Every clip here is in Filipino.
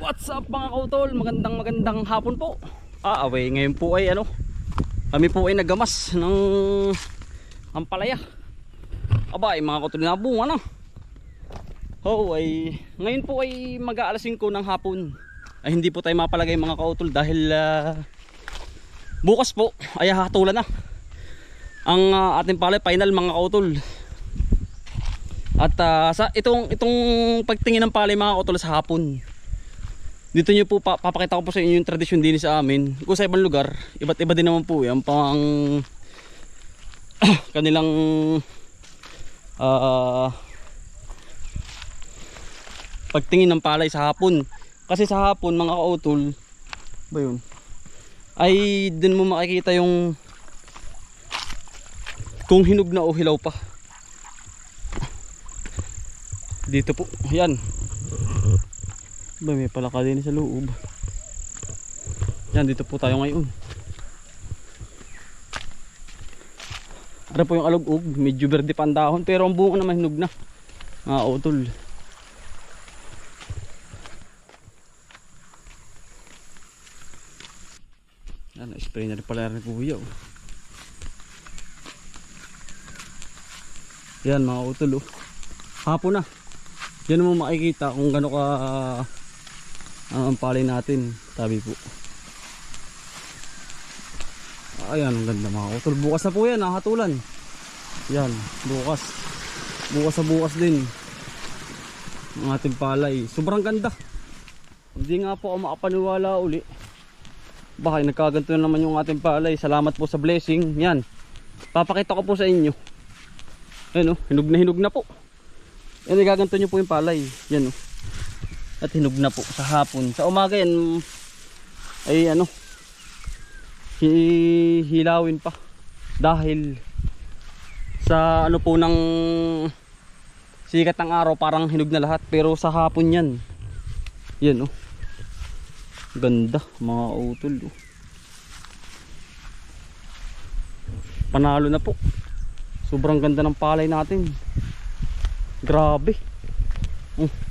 What's up mga kautol? Magandang magandang hapon po. Ah, away ngayon po ay ano. Kami po ay nagamas ng ampalaya. Aba, ay mga kautol na bunga na. Oh, ay ngayon po ay mag-aalas 5 ng hapon. Ay hindi po tayo mapalagay mga kautol dahil ah, bukas po ay hatulan na. Ang ah, ating palay final mga kautol. At ah, sa itong itong pagtingin ng palay mga kautol sa hapon. Dito niyo po pa, papakita ko po sa inyo yung tradisyon din sa amin. Kung sa ibang lugar, iba't iba din naman po yan. Pang kanilang ah pagtingin ng palay sa hapon. Kasi sa hapon mga kautol, ba yun? Ay din mo makikita yung kung hinog na o hilaw pa. Dito po, yan. Ba, may palaka din sa loob. Yan, dito po tayo ngayon. Ano po yung alug-ug, medyo verde pa ang dahon, pero ang bunga naman hinog na. Mga utol. Yan, spray na rin pala rin kuya. Oh. Yan mga utol oh. Hapon na. Yan mo makikita kung gaano ka ah, ang palay natin. Sabi po. Ayan, ang ganda mga utol. Bukas na po yan, hatulan. Yan, bukas. Bukas sa bukas din. Ang ating palay. Sobrang ganda. Hindi nga po ako makapaniwala uli. Baka nagkaganto na naman yung ating palay. Salamat po sa blessing. Yan. Papakita ko po sa inyo. Ayan o, hinog na hinog na po. Yan, nagaganto nyo po yung palay. Yan o. At hinog na po sa hapon. Sa umaga yan, ay ano, hi- hilawin pa. Dahil sa ano po ng sikat ng araw parang hinog na lahat. Pero sa hapon yan. Yan o. Ganda mga utol. Oh. Panalo na po. Sobrang ganda ng palay natin. Grabe. Oh.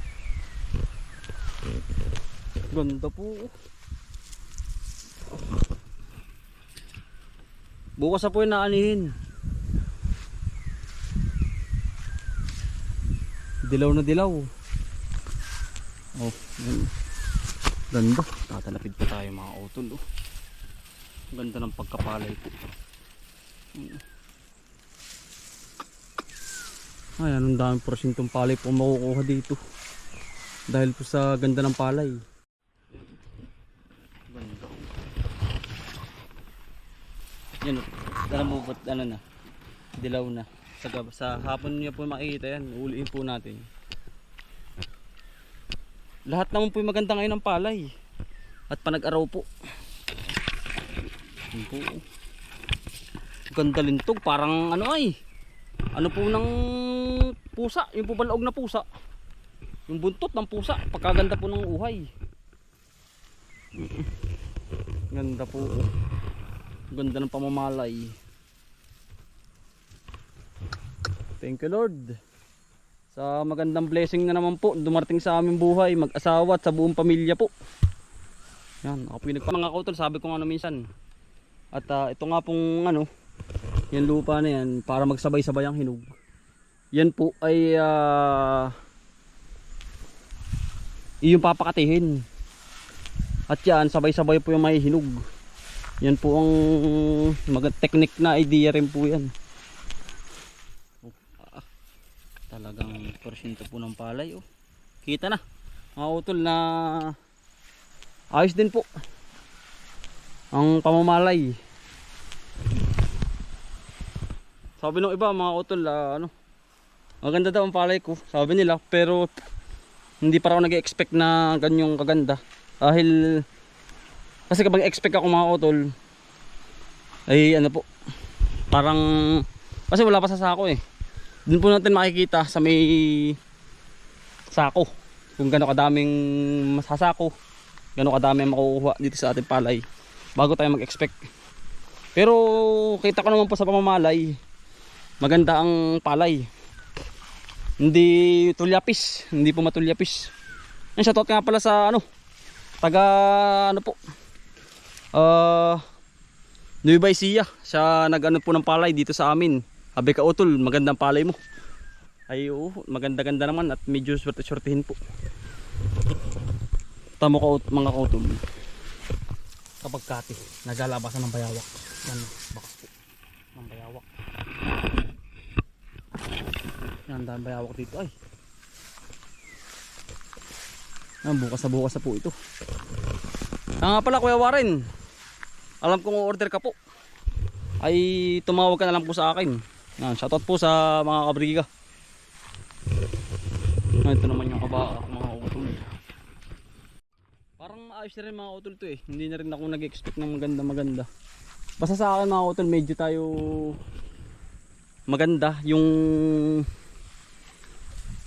Ganda po. Bukas na po yung naanihin. Dilaw na dilaw. Oh, yan. Ganda. Tatalapid pa tayo mga utol. Oh. Ganda ng pagkapalay po. Ayan, ang daming porsyentong palay po makukuha dito. Dahil po sa ganda ng palay. Ganda. Mo ba't ano na? Dilaw na. Sa, sa hapon niya po makikita yan. Uliin po natin. Lahat naman po maganda ngayon ng palay. At panag-araw po. Yan po. Ganda lintog. Parang ano ay. Ano po ng pusa. Yung po balaog na pusa. Yung buntot ng pusa. Pagkaganda po ng uhay. Ganda po. Ganda ng pamamalay. Thank you Lord. Sa magandang blessing na naman po dumarting sa aming buhay, mag-asawa at sa buong pamilya po. Yan, ako po yung nagpa- mga kautol, sabi ko nga ano minsan. At ah, ito nga pong ano, yan lupa na yan para magsabay-sabay ang hinog. Yan po ay ah, iyong papakatihin. At yan, sabay-sabay po yung may hinog. Yan po ang mag technique na idea rin po yan. Ah, talagang porsyento po ng palay oh. Kita na. Mga utol na ayos din po. Ang pamamalay. Sabi ng iba mga utol ah, ano. Maganda daw ang palay ko, sabi nila, pero hindi pa raw nag-expect na ganyong kaganda. Dahil kasi kapag expect ako mga utol ay ano po parang kasi wala pa sa sako eh. Doon po natin makikita sa may sako kung gaano kadaming masasako, gaano kadami makukuha dito sa ating palay bago tayo mag-expect. Pero kita ko naman po sa pamamalay, maganda ang palay. Hindi tulyapis, hindi po matulyapis. Ang shoutout nga pala sa ano, taga ano po ah Nueva Ecija. Siya nag-ano po ng palay dito sa amin. Sabi ka utol magandang palay mo. Ay oo maganda-ganda naman at medyo swerte-swertihin po. Tamo ka mga kautol. Kapag kati naglalabasan ng bayawak. Yan baka po. Ng bayawak. Yan dahil bayawak dito. Ay. Yan bukas na bukas na po ito. Ah nga pala kuya Warren alam kong order ka po. Ay tumawag ka na lang po sa akin. Yan shoutout po sa mga kabriga. Ah, ito naman yung kaba mga utol. Parang ayos na rin mga utol to eh. Hindi na rin ako nag-expect ng maganda maganda. Basta sa akin mga utol medyo tayo maganda yung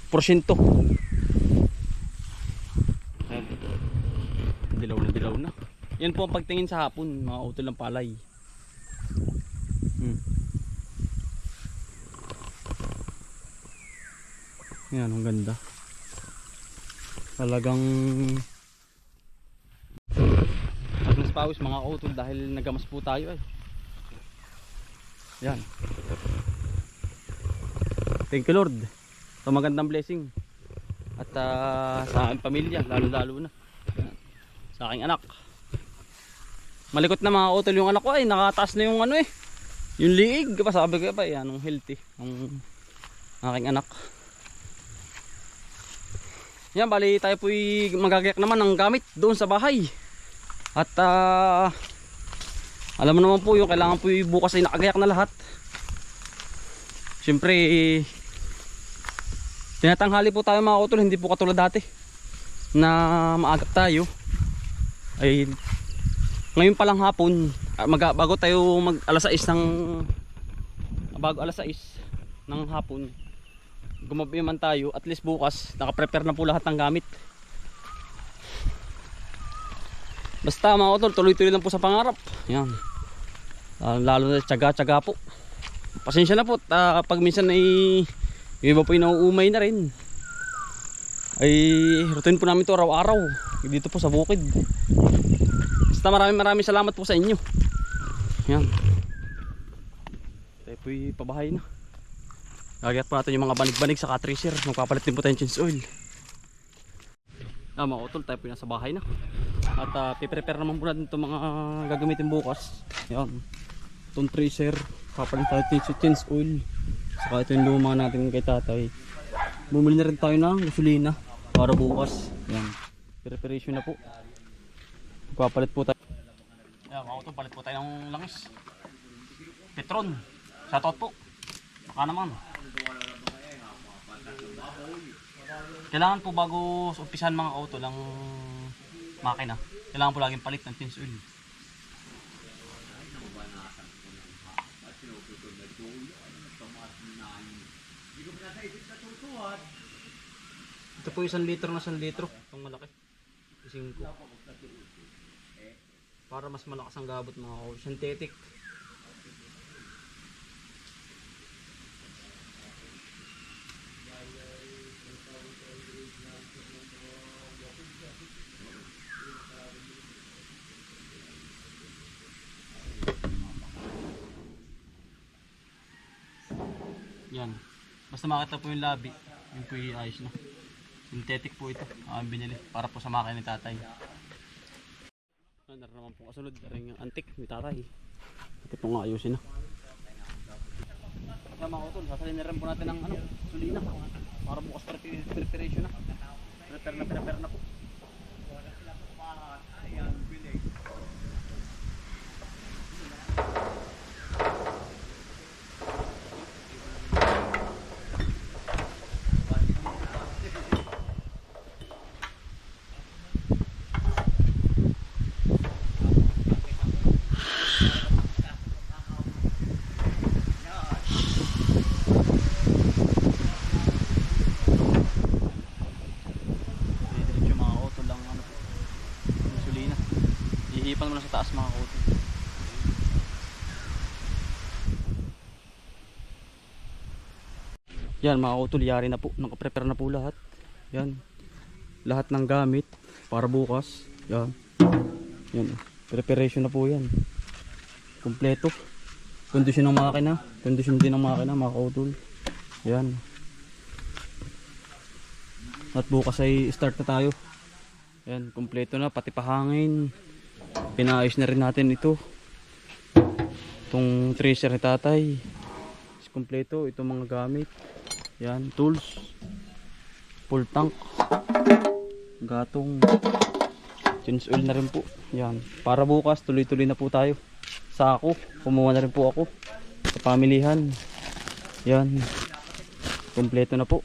porsyento. Dilaw na dilaw na yan po ang pagtingin sa hapon mga utol ng palay. Hmm. yan ang ganda. Talagang Agnes Pawis mga utol dahil nagamas po tayo ay yan. Thank you Lord. Sa magandang blessing. At ah, sa aking pamilya lalo lalo na. Sa aking anak malikot na mga utol yung anak ko ay nakataas na yung ano eh. Yung liig pa sabi ko pa yan ang healthy ang aking anak. Yan bali tayo po'y magagayak naman ng gamit doon sa bahay. At ah, alam mo naman po yung kailangan po bukas ay nakagayak na lahat. Siyempre tinatanghali po tayo mga utol hindi po katulad dati na maagap tayo. Ay ngayon pa lang hapon ah, mag, bago tayo mag alas 6 ng bago alas 6 ng hapon gumabi man tayo at least bukas nakaprepare na po lahat ng gamit. Basta mga utol tuloy tuloy lang po sa pangarap. Yan. Ah, lalo na tsaga tsaga po. Pasensya na po ah, pag minsan ay yung iba po yung nauumay na rin. Ay routine po namin to araw-araw dito po sa bukid basta maraming maraming salamat po sa inyo yan tayo po'y pabahay na Gagayat po natin yung mga banig-banig sa tracer. Magpapalit din po tayong change oil. Ah, mga utol, tayo po nasa bahay na. At uh, piprepare naman po natin itong mga gagamitin bukas. Yan. Itong tracer. Papalit tayo ng change oil. Saka ito yung luma natin kay tatay. Bumili na rin tayo ng gasolina para bukas. Yan. Preparation na po. Magpapalit po tayo. Mga utol, palit po tayo ng langis. Petron. Shoutout po. Baka naman. Kailangan po bago umpisahan mga auto lang makina. Kailangan po laging palit ng tinge oil. Ito po isang litro na isang litro. Itong malaki. Ising ko. Para mas malakas ang gabot mga auto. Synthetic. Yan. Basta makita po yung labi, yung po yung ayos na. Synthetic po ito, ang binili para po sa makina ni tatay. Ano na naman po kasunod, rin yung antik ni tatay. Ito po nga ayusin na. Kaya mga utol, sasalin na rin po natin ng ano, sulina. Para bukas prepar- preparation na. Prepare na prepare na po. Diretso mga auto lang ano po. Gasolina. Ihipan mo lang sa taas mga auto. Yan mga auto, yari na po. Nakaprepare na po lahat. Yan. Lahat ng gamit para bukas. Yan. Yan. Preparation na po yan. Kompleto. Kondisyon ng makina. Kondisyon din ng makina mga kautol. Yan. At bukas ay start na tayo. Yan. Kompleto na. Pati pahangin. Pinaayos na rin natin ito. Itong tracer ni tatay. Is Kompleto. Itong mga gamit. Yan. Tools. Full tank. Gatong. Change oil na rin po. Yan. Para bukas, tuloy-tuloy na po tayo. Sa ako. Kumuha na rin po ako. Sa pamilihan. Yan. Kompleto na po.